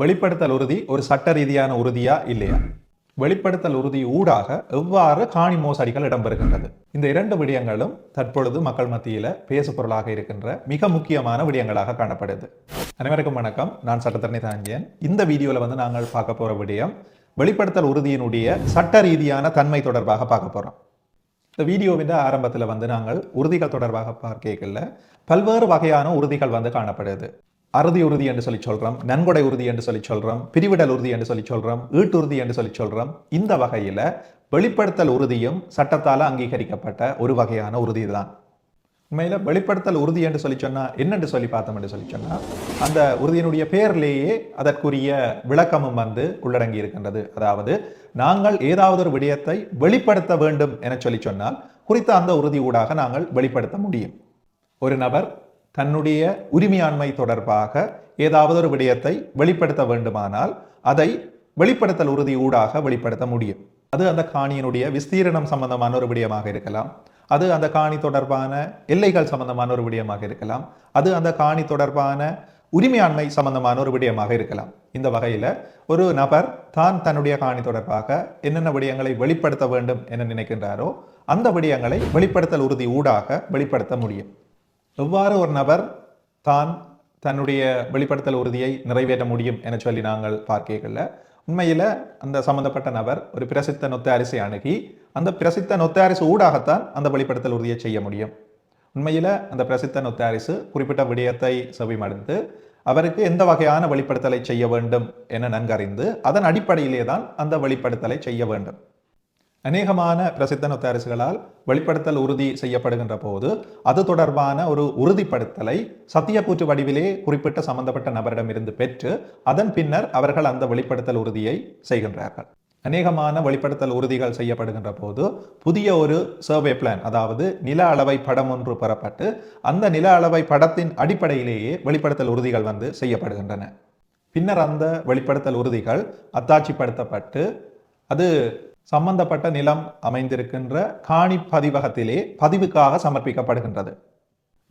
வெளிப்படுத்தல் உறுதி ஒரு சட்ட ரீதியான உறுதியா இல்லையா? வெளிப்படுத்தல் உறுதி ஊடாக எவ்வாறு காணி மோசடிகள் இடம்பெறுகின்றது? இந்த இரண்டு விடயங்களும் தற்பொழுது மக்கள் மத்தியில பேசுபொருளாக இருக்கின்ற மிக முக்கியமான விடயங்களாக காணப்படுது. அனைவருக்கும் வணக்கம். நான் சட்டத்தரணி தாங்கியன் இந்த வீடியோவில் வந்து நாங்கள் பார்க்க போற விடயம் வெளிப்படுத்தல் உறுதியினுடைய சட்ட ரீதியான தன்மை தொடர்பாக பார்க்க போறோம். இந்த வீடியோவின் ஆரம்பத்தில் வந்து நாங்கள் உறுதிகள் தொடர்பாக பார்க்கல பல்வேறு வகையான உறுதிகள் வந்து காணப்படுது. அறுதி உறுதி என்று சொல்லி சொல்கிறோம் நன்கொடை உறுதி என்று சொல்லி சொல்கிறோம் பிரிவிடல் உறுதி என்று சொல்லி சொல்கிறோம் ஈட்டுறுதி என்று சொல்லி சொல்கிறோம் இந்த வகையில் வெளிப்படுத்தல் உறுதியும் சட்டத்தால் அங்கீகரிக்கப்பட்ட ஒரு வகையான உறுதி தான். உண்மையில் வெளிப்படுத்தல் உறுதி என்று சொல்லி சொன்னால் என்னென்று சொல்லி பார்த்தோம் என்று சொல்லி சொன்னால் அந்த உறுதியினுடைய பெயர்லேயே அதற்குரிய விளக்கமும் வந்து உள்ளடங்கி இருக்கின்றது. அதாவது நாங்கள் ஏதாவது ஒரு விடயத்தை வெளிப்படுத்த வேண்டும் என சொல்லி சொன்னால் குறித்த அந்த உறுதி ஊடாக நாங்கள் வெளிப்படுத்த முடியும். ஒரு நபர் தன்னுடைய உரிமையாண்மை தொடர்பாக ஏதாவது ஒரு விடயத்தை வெளிப்படுத்த வேண்டுமானால் அதை வெளிப்படுத்தல் உறுதி ஊடாக வெளிப்படுத்த முடியும். அது அந்த காணியினுடைய விஸ்தீரணம் சம்பந்தமான ஒரு விடயமாக இருக்கலாம். அது அந்த காணி தொடர்பான எல்லைகள் சம்பந்தமான ஒரு விடயமாக இருக்கலாம். அது அந்த காணி தொடர்பான உரிமையாண்மை சம்பந்தமான ஒரு விடயமாக இருக்கலாம். இந்த வகையில் ஒரு நபர் தான் தன்னுடைய காணி தொடர்பாக என்னென்ன விடயங்களை வெளிப்படுத்த வேண்டும் என நினைக்கின்றாரோ அந்த விடயங்களை வெளிப்படுத்தல் உறுதி ஊடாக வெளிப்படுத்த முடியும். எவ்வாறு ஒரு நபர் தான் தன்னுடைய வெளிப்படுத்தல் உறுதியை நிறைவேற்ற முடியும் என சொல்லி நாங்கள் பார்க்கல உண்மையில் அந்த சம்பந்தப்பட்ட நபர் ஒரு பிரசித்த நொத்த அரிசி அணுகி அந்த பிரசித்த நொத்த அரிசு ஊடாகத்தான் அந்த வெளிப்படுத்தல் உறுதியை செய்ய முடியும். உண்மையில் அந்த பிரசித்த நொத்த அரிசு குறிப்பிட்ட விடயத்தை செவிமடைந்து அவருக்கு எந்த வகையான வெளிப்படுத்தலை செய்ய வேண்டும் என நன்கறிந்து அதன் அடிப்படையிலே தான் அந்த வெளிப்படுத்தலை செய்ய வேண்டும். அநேகமான பிரசித்த நொத்தாரிசுகளால் வெளிப்படுத்தல் உறுதி செய்யப்படுகின்ற போது அது தொடர்பான ஒரு உறுதிப்படுத்தலை சத்தியக்கூற்று வடிவிலே குறிப்பிட்ட சம்பந்தப்பட்ட நபரிடமிருந்து பெற்று அதன் பின்னர் அவர்கள் அந்த வெளிப்படுத்தல் உறுதியை செய்கின்றார்கள். அநேகமான வெளிப்படுத்தல் உறுதிகள் செய்யப்படுகின்ற போது புதிய ஒரு சர்வே பிளான் அதாவது நில அளவை படம் ஒன்று பெறப்பட்டு அந்த நில அளவை படத்தின் அடிப்படையிலேயே வெளிப்படுத்தல் உறுதிகள் வந்து செய்யப்படுகின்றன. பின்னர் அந்த வெளிப்படுத்தல் உறுதிகள் அத்தாட்சிப்படுத்தப்பட்டு அது சம்பந்தப்பட்ட நிலம் அமைந்திருக்கின்ற காணி பதிவகத்திலே பதிவுக்காக சமர்ப்பிக்கப்படுகின்றது.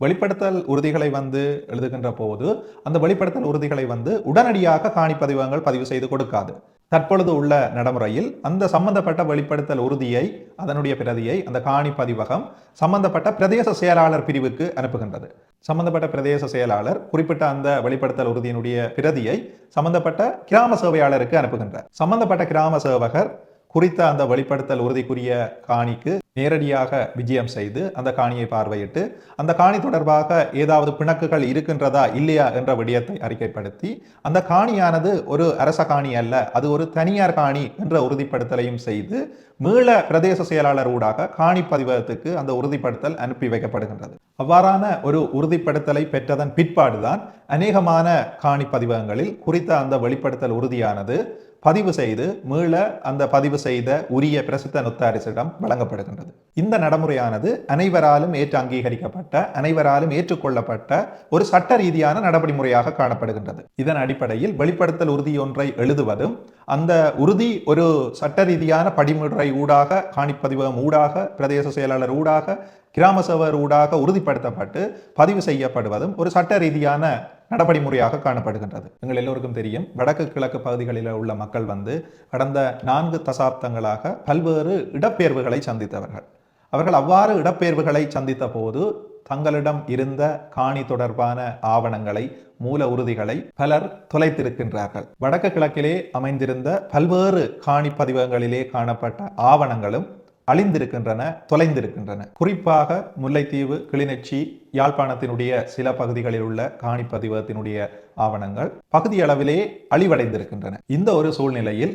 வெளிப்படுத்தல் உறுதிகளை வந்து எழுதுகின்ற போது அந்த வெளிப்படுத்தல் உறுதிகளை வந்து உடனடியாக காணி பதிவகங்கள் பதிவு செய்து கொடுக்காது. தற்பொழுது உள்ள நடைமுறையில் அந்த சம்பந்தப்பட்ட வெளிப்படுத்தல் உறுதியை அதனுடைய பிரதியை அந்த காணி பதிவகம் சம்பந்தப்பட்ட பிரதேச செயலாளர் பிரிவுக்கு அனுப்புகின்றது. சம்பந்தப்பட்ட பிரதேச செயலாளர் குறிப்பிட்ட அந்த வெளிப்படுத்தல் உறுதியினுடைய பிரதியை சம்பந்தப்பட்ட கிராம சேவையாளருக்கு அனுப்புகின்றார். சம்பந்தப்பட்ட கிராம சேவகர் குறித்த அந்த வெளிப்படுத்தல் உறுதிக்குரிய காணிக்கு நேரடியாக விஜயம் செய்து அந்த காணியை பார்வையிட்டு அந்த காணி தொடர்பாக ஏதாவது பிணக்குகள் இருக்கின்றதா இல்லையா என்ற விடயத்தை அறிக்கைப்படுத்தி அந்த காணியானது ஒரு அரச காணி அல்ல அது ஒரு தனியார் காணி என்ற உறுதிப்படுத்தலையும் செய்து மீள பிரதேச செயலாளர் ஊடாக காணி பதிவகத்துக்கு அந்த உறுதிப்படுத்தல் அனுப்பி வைக்கப்படுகின்றது. அவ்வாறான ஒரு உறுதிப்படுத்தலை பெற்றதன் பிற்பாடுதான் அநேகமான காணி பதிவகங்களில் குறித்த அந்த வெளிப்படுத்தல் உறுதியானது பதிவு செய்து மீள அந்த பதிவு செய்த உரிய பிரசித்த நொத்தாரிசிடம் வழங்கப்படுகின்றது. இந்த நடைமுறையானது அனைவராலும் ஏற்று அங்கீகரிக்கப்பட்ட அனைவராலும் ஏற்றுக்கொள்ளப்பட்ட ஒரு சட்ட ரீதியான நடைமுறையாக காணப்படுகின்றது. இதன் அடிப்படையில் வெளிப்படுத்தல் உறுதி ஒன்றை எழுதுவதும் அந்த உறுதி ஒரு சட்ட ரீதியான படிமுறை ஊடாக காணிப்பதிவகம் ஊடாக பிரதேச செயலாளர் ஊடாக கிராம சபர் ஊடாக உறுதிப்படுத்தப்பட்டு பதிவு செய்யப்படுவதும் ஒரு சட்ட ரீதியான நடவடிமுறையாக காணப்படுகின்றது. எங்கள் எல்லோருக்கும் தெரியும் வடக்கு கிழக்கு பகுதிகளில் உள்ள மக்கள் வந்து கடந்த நான்கு தசாப்தங்களாக பல்வேறு இடப்பெயர்வுகளை சந்தித்தவர்கள். அவர்கள் அவ்வாறு இடப்பெயர்வுகளை சந்தித்த போது தங்களிடம் இருந்த காணி தொடர்பான ஆவணங்களை மூல உறுதிகளை பலர் தொலைத்திருக்கின்றார்கள். வடக்கு கிழக்கிலே அமைந்திருந்த பல்வேறு காணி பதிவகங்களிலே காணப்பட்ட ஆவணங்களும் அழிந்திருக்கின்றன தொலைந்திருக்கின்றன. குறிப்பாக முல்லைத்தீவு கிளிநொச்சி யாழ்ப்பாணத்தினுடைய சில பகுதிகளில் உள்ள காணிப்பதிவகத்தினுடைய ஆவணங்கள் பகுதியளவிலே அழிவடைந்திருக்கின்றன. இந்த ஒரு சூழ்நிலையில்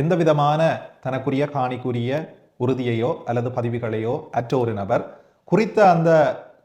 எந்த விதமான தனக்குரிய காணிக்குரிய உறுதியையோ அல்லது பதிவுகளையோ அற்ற ஒரு நபர் குறித்த அந்த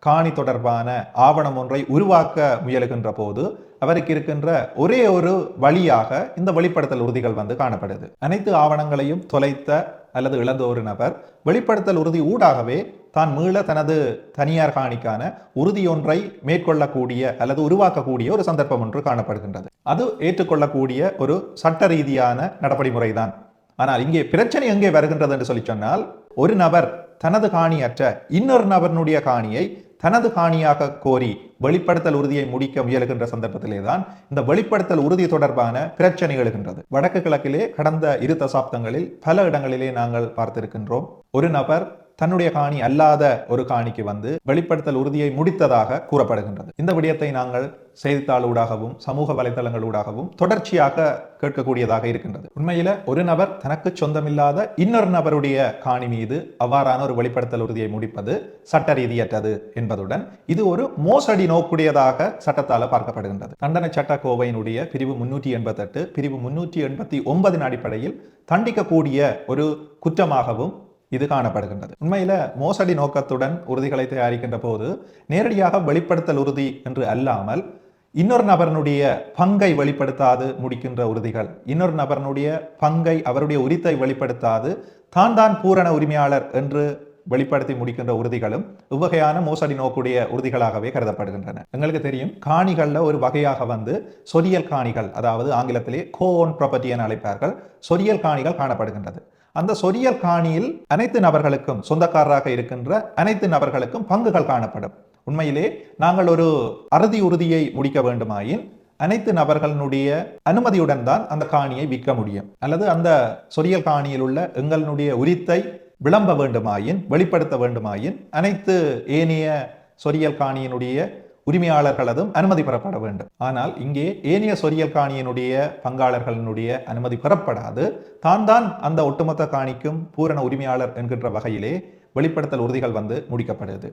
காணி தொடர்பான ஆவணம் ஒன்றை உருவாக்க முயலுகின்ற போது அவருக்கு இருக்கின்ற ஒரே ஒரு வழியாக இந்த வெளிப்படுத்தல் உறுதிகள் வந்து காணப்படுது. அனைத்து ஆவணங்களையும் தொலைத்த அல்லது இழந்த ஒரு நபர் வெளிப்படுத்தல் உறுதி ஊடாகவே தான் மீள தனது தனியார் காணிக்கான உறுதியொன்றை மேற்கொள்ளக்கூடிய அல்லது உருவாக்கக்கூடிய ஒரு சந்தர்ப்பம் ஒன்று காணப்படுகின்றது. அது ஏற்றுக்கொள்ளக்கூடிய ஒரு சட்ட ரீதியான நடப்படி தான் ஆனால் இங்கே பிரச்சனை எங்கே வருகின்றது என்று சொல்லி சொன்னால் ஒரு நபர் தனது காணியற்ற இன்னொரு நபரினுடைய காணியை தனது காணியாக கோரி வெளிப்படுத்தல் உறுதியை முடிக்க முயலுகின்ற சந்தர்ப்பத்திலே தான் இந்த வெளிப்படுத்தல் உறுதி தொடர்பான பிரச்சனை எழுகின்றது. வடக்கு கிழக்கிலே கடந்த இரு தசாப்தங்களில் பல இடங்களிலே நாங்கள் பார்த்திருக்கின்றோம். ஒரு நபர் தன்னுடைய காணி அல்லாத ஒரு காணிக்கு வந்து வெளிப்படுத்தல் உறுதியை முடித்ததாக கூறப்படுகின்றது. இந்த விடயத்தை நாங்கள் செய்தித்தாளூடாகவும் சமூக வலைதளங்களூடாகவும் தொடர்ச்சியாக கேட்கக்கூடியதாக இருக்கின்றது. உண்மையில ஒரு நபர் தனக்கு சொந்தமில்லாத இன்னொரு நபருடைய காணி மீது அவ்வாறான ஒரு வெளிப்படுத்தல் உறுதியை முடிப்பது சட்ட ரீதியற்றது என்பதுடன் இது ஒரு மோசடி நோக்குடையதாக சட்டத்தால் பார்க்கப்படுகின்றது. தண்டனை சட்ட கோவையினுடைய பிரிவு முன்னூற்றி எண்பத்தெட்டு பிரிவு முன்னூற்றி எண்பத்தி ஒன்பதின் அடிப்படையில் தண்டிக்கக்கூடிய ஒரு குற்றமாகவும் இது காணப்படுகின்றது. உண்மையில மோசடி நோக்கத்துடன் உறுதிகளை தயாரிக்கின்ற போது நேரடியாக வெளிப்படுத்தல் உறுதி என்று அல்லாமல் இன்னொரு நபரனுடைய பங்கை வெளிப்படுத்தாது முடிக்கின்ற உறுதிகள். இன்னொரு நபரனுடைய பங்கை அவருடைய உரித்தை வெளிப்படுத்தாது தான் தான் பூரண உரிமையாளர் என்று வெளிப்படுத்தி முடிக்கின்ற உறுதிகளும் இவ்வகையான மோசடி நோக்குடைய உறுதிகளாகவே கருதப்படுகின்றன. எங்களுக்கு தெரியும் காணிகளில் ஒரு வகையாக வந்து சொரியல் காணிகள் அதாவது ஆங்கிலத்திலே கோ ஓன் ப்ராப்பர்ட்டி என அழைப்பார்கள். சொரியல் காணிகள் காணப்படுகின்றது. அந்த சொரியல் காணியில் அனைத்து நபர்களுக்கும் சொந்தக்காரராக இருக்கின்ற அனைத்து நபர்களுக்கும் பங்குகள் காணப்படும். உண்மையிலே நாங்கள் ஒரு அறுதி உறுதியை முடிக்க வேண்டுமாயின் அனைத்து நபர்களுடைய அனுமதியுடன் தான் அந்த காணியை விற்க முடியும். அல்லது அந்த சொரியல் காணியில் உள்ள எங்களுடைய உரித்தை விளம்ப வேண்டுமாயின் வெளிப்படுத்த வேண்டுமாயின் அனைத்து ஏனைய சொரியல் காணியினுடைய உரிமையாளர்களதும் அனுமதி பெறப்பட வேண்டும். ஆனால் இங்கே ஏனைய சொரியல் காணியினுடைய பங்காளர்களினுடைய அனுமதி பெறப்படாது. தான் தான் அந்த ஒட்டுமொத்த காணிக்கும் பூரண உரிமையாளர் என்கின்ற வகையிலே வெளிப்படுத்தல் உறுதிகள் வந்து முடிக்கப்படுது.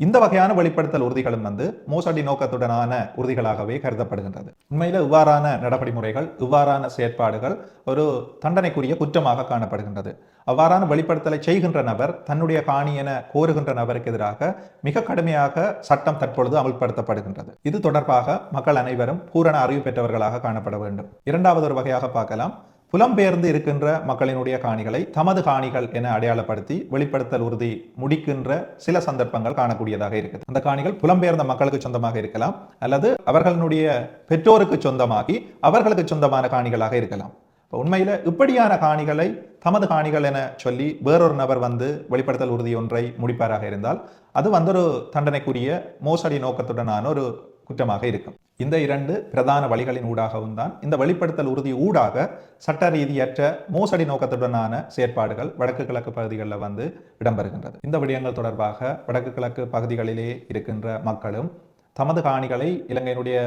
இந்த வகையான வெளிப்படுத்தல் உறுதிகளும் வந்து மோசடி நோக்கத்துடனான உறுதிகளாகவே கருதப்படுகின்றது. உண்மையில் இவ்வாறான நடவடிமுறைகள் இவ்வாறான செயற்பாடுகள் ஒரு தண்டனைக்குரிய குற்றமாக காணப்படுகின்றது. அவ்வாறான வெளிப்படுத்தலை செய்கின்ற நபர் தன்னுடைய காணி என கோருகின்ற நபருக்கு எதிராக மிக கடுமையாக சட்டம் தற்பொழுது அமல்படுத்தப்படுகின்றது. இது தொடர்பாக மக்கள் அனைவரும் பூரண அறிவு பெற்றவர்களாக காணப்பட வேண்டும். இரண்டாவது ஒரு வகையாக பார்க்கலாம். புலம்பெயர்ந்து இருக்கின்ற மக்களினுடைய காணிகளை தமது காணிகள் என அடையாளப்படுத்தி வெளிப்படுத்தல் உறுதி முடிக்கின்ற சில சந்தர்ப்பங்கள் காணக்கூடியதாக இருக்குது. அந்த காணிகள் புலம்பெயர்ந்த மக்களுக்கு சொந்தமாக இருக்கலாம் அல்லது அவர்களுடைய பெற்றோருக்கு சொந்தமாகி அவர்களுக்கு சொந்தமான காணிகளாக இருக்கலாம். இப்போ உண்மையில இப்படியான காணிகளை தமது காணிகள் என சொல்லி வேறொரு நபர் வந்து வெளிப்படுத்தல் உறுதி ஒன்றை முடிப்பாராக இருந்தால் அது வந்து ஒரு தண்டனைக்குரிய மோசடி நோக்கத்துடனான ஒரு குற்றமாக இருக்கும். இந்த இரண்டு பிரதான வழிகளின் ஊடாகவும் தான் இந்த வெளிப்படுத்தல் உறுதி ஊடாக சட்ட ரீதியற்ற மோசடி நோக்கத்துடனான செயற்பாடுகள் வடக்கு கிழக்கு பகுதிகளில் வந்து இடம்பெறுகின்றது. இந்த விடயங்கள் தொடர்பாக வடக்கு கிழக்கு பகுதிகளிலே இருக்கின்ற மக்களும் தமது காணிகளை இலங்கையினுடைய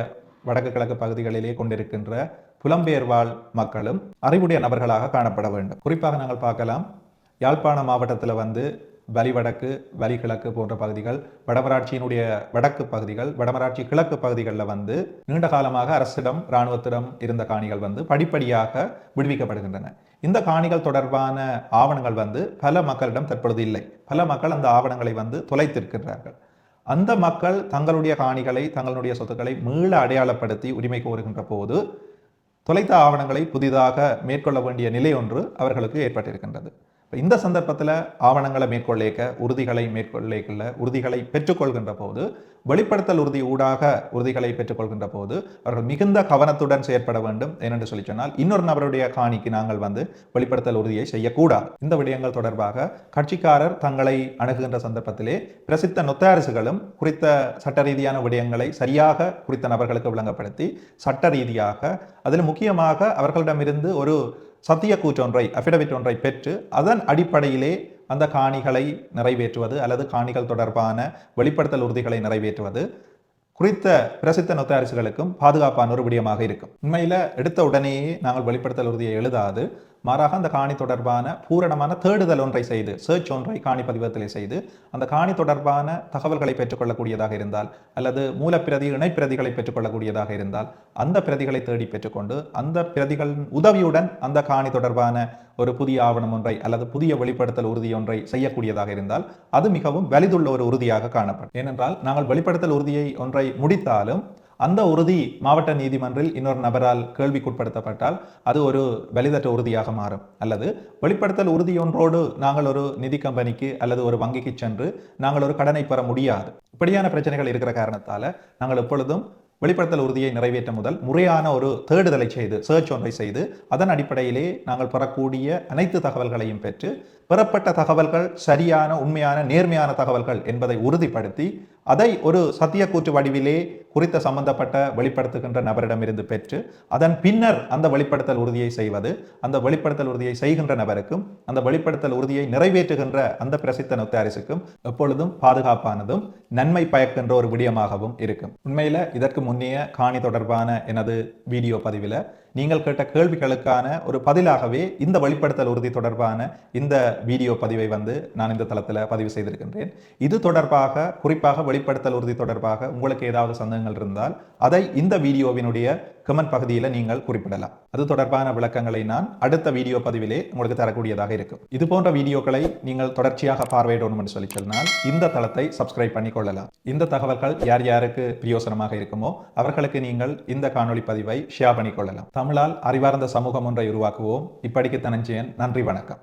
வடக்கு கிழக்கு பகுதிகளிலே கொண்டிருக்கின்ற புலம்பெயர் வாழ் மக்களும் அறிவுடைய நபர்களாக காணப்பட வேண்டும். குறிப்பாக நாங்கள் பார்க்கலாம் யாழ்ப்பாண மாவட்டத்தில் வந்து வலிவடக்கு வலிகிழக்கு போன்ற பகுதிகள் வடமராட்சியினுடைய வடக்கு பகுதிகள் வடமராட்சி கிழக்கு பகுதிகளில் வந்து நீண்ட காலமாக அரசிடம் இராணுவத்திடம் இருந்த காணிகள் வந்து படிப்படியாக விடுவிக்கப்படுகின்றன. இந்த காணிகள் தொடர்பான ஆவணங்கள் வந்து பல மக்களிடம் தற்பொழுது இல்லை. பல மக்கள் அந்த ஆவணங்களை வந்து தொலைத்திருக்கின்றார்கள். அந்த மக்கள் தங்களுடைய காணிகளை தங்களுடைய சொத்துக்களை மீள அடையாளப்படுத்தி உரிமை கோருகின்ற போது தொலைத்த ஆவணங்களை புதிதாக மேற்கொள்ள வேண்டிய நிலை ஒன்று அவர்களுக்கு ஏற்பட்டிருக்கின்றது. இப்போ இந்த சந்தர்ப்பத்தில் ஆவணங்களை மேற்கொள்ளேக்க உறுதிகளை மேற்கொள்ளேக்கல உறுதிகளை பெற்றுக்கொள்கின்ற போது வெளிப்படுத்தல் உறுதி ஊடாக உறுதிகளை பெற்றுக்கொள்கின்ற போது அவர்கள் மிகுந்த கவனத்துடன் செயற்பட வேண்டும். ஏனென்று சொல்லி சொன்னால் இன்னொரு நபருடைய காணிக்கு நாங்கள் வந்து வெளிப்படுத்தல் உறுதியை செய்யக்கூடாது. இந்த விடயங்கள் தொடர்பாக கட்சிக்காரர் தங்களை அணுகுகின்ற சந்தர்ப்பத்திலே பிரசித்த நொத்தாரிசுகளும் குறித்த சட்ட ரீதியான விடயங்களை சரியாக குறித்த நபர்களுக்கு விளங்கப்படுத்தி சட்ட ரீதியாக அதில் முக்கியமாக அவர்களிடமிருந்து ஒரு சத்திய கூற்றொன்றை அஃபிடவிட் ஒன்றை பெற்று அதன் அடிப்படையிலே அந்த காணிகளை நிறைவேற்றுவது அல்லது காணிகள் தொடர்பான வெளிப்படுத்தல் உறுதிகளை நிறைவேற்றுவது குறித்த பிரசித்த நொத்தாரிசுகளுக்கும் பாதுகாப்பான ஒரு விடயமாக இருக்கும். உண்மையில் எடுத்த உடனேயே நாங்கள் வெளிப்படுத்தல் உறுதியை எழுதாது. மாறாக அந்த காணி தொடர்பான பூரணமான தேடுதல் ஒன்றை செய்து சர்ச் ஒன்றை காணி பதிவத்திலே செய்து அந்த காணி தொடர்பான தகவல்களை பெற்றுக்கொள்ளக்கூடியதாக இருந்தால் அல்லது மூலப்பிரதி இணைப்பிரதிகளை பெற்றுக்கொள்ளக்கூடியதாக இருந்தால் அந்த பிரதிகளை தேடி பெற்றுக்கொண்டு அந்த பிரதிகளின் உதவியுடன் அந்த காணி தொடர்பான ஒரு புதிய ஆவணம் ஒன்றை அல்லது புதிய வெளிப்படுத்தல் உறுதி ஒன்றை செய்யக்கூடியதாக இருந்தால் அது மிகவும் வலிதுள்ள ஒரு உறுதியாக காணப்படும். ஏனென்றால் நாங்கள் வெளிப்படுத்தல் உறுதியை ஒன்றை முடித்தாலும் அந்த உறுதி மாவட்ட நீதிமன்றில் இன்னொரு நபரால் கேள்விக்குட்படுத்தப்பட்டால் அது ஒரு வலிதற்ற உறுதியாக மாறும். அல்லது வெளிப்படுத்தல் உறுதியொன்றோடு நாங்கள் ஒரு நிதி கம்பெனிக்கு அல்லது ஒரு வங்கிக்கு சென்று நாங்கள் ஒரு கடனை பெற முடியாது. இப்படியான பிரச்சனைகள் இருக்கிற காரணத்தால நாங்கள் எப்பொழுதும் வெளிப்படுத்தல் உறுதியை நிறைவேற்ற முதல் முறையான ஒரு தேடுதலை செய்து சர்ச் ஒன்றை செய்து அதன் அடிப்படையிலே நாங்கள் பெறக்கூடிய அனைத்து தகவல்களையும் பெற்று பெறப்பட்ட தகவல்கள் சரியான உண்மையான நேர்மையான தகவல்கள் என்பதை உறுதிப்படுத்தி அதை ஒரு சத்தியக்கூற்று வடிவிலே குறித்த சம்பந்தப்பட்ட வெளிப்படுத்துகின்ற நபரிடமிருந்து பெற்று அதன் பின்னர் அந்த வெளிப்படுத்தல் உறுதியை செய்வது அந்த வெளிப்படுத்தல் உறுதியை செய்கின்ற நபருக்கும் அந்த வெளிப்படுத்தல் உறுதியை நிறைவேற்றுகின்ற அந்த பிரசித்த நொத்தாரிசுக்கும் எப்பொழுதும் பாதுகாப்பானதும் நன்மை பயக்கின்ற ஒரு விடயமாகவும் இருக்கும். உண்மையில் இதற்கு முன்னைய காணி தொடர்பான எனது வீடியோ பதிவில் நீங்கள் கேட்ட கேள்விகளுக்கான ஒரு பதிலாகவே இந்த வெளிப்படுத்தல் உறுதி தொடர்பான இந்த வீடியோ பதிவை வந்து நான் இந்த தளத்தில் பதிவு செய்திருக்கின்றேன். இது தொடர்பாக குறிப்பாக வெளிப்படுத்தல் உறுதி தொடர்பாக உங்களுக்கு ஏதாவது சந்தேகங்கள் இருந்தால் அதை இந்த வீடியோவினுடைய கமெண்ட் பகுதியில் நீங்கள் குறிப்பிடலாம். அது தொடர்பான விளக்கங்களை நான் அடுத்த வீடியோ பதிவிலே உங்களுக்கு தரக்கூடியதாக இருக்கும். இது போன்ற வீடியோக்களை நீங்கள் தொடர்ச்சியாக பார்வையிடணும் என்று சொல்லி சொன்னால் இந்த தளத்தை சப்ஸ்கிரைப் பண்ணி கொள்ளலாம் இந்த தகவல்கள் யார் யாருக்கு பிரயோசனமாக இருக்குமோ அவர்களுக்கு நீங்கள் இந்த காணொளி பதிவை ஷேர் பண்ணிக்கொள்ளலாம். தமிழால் அறிவார்ந்த சமூகம் ஒன்றை உருவாக்குவோம். இப்படிக்கு தனஞ்சயன் நன்றி வணக்கம்.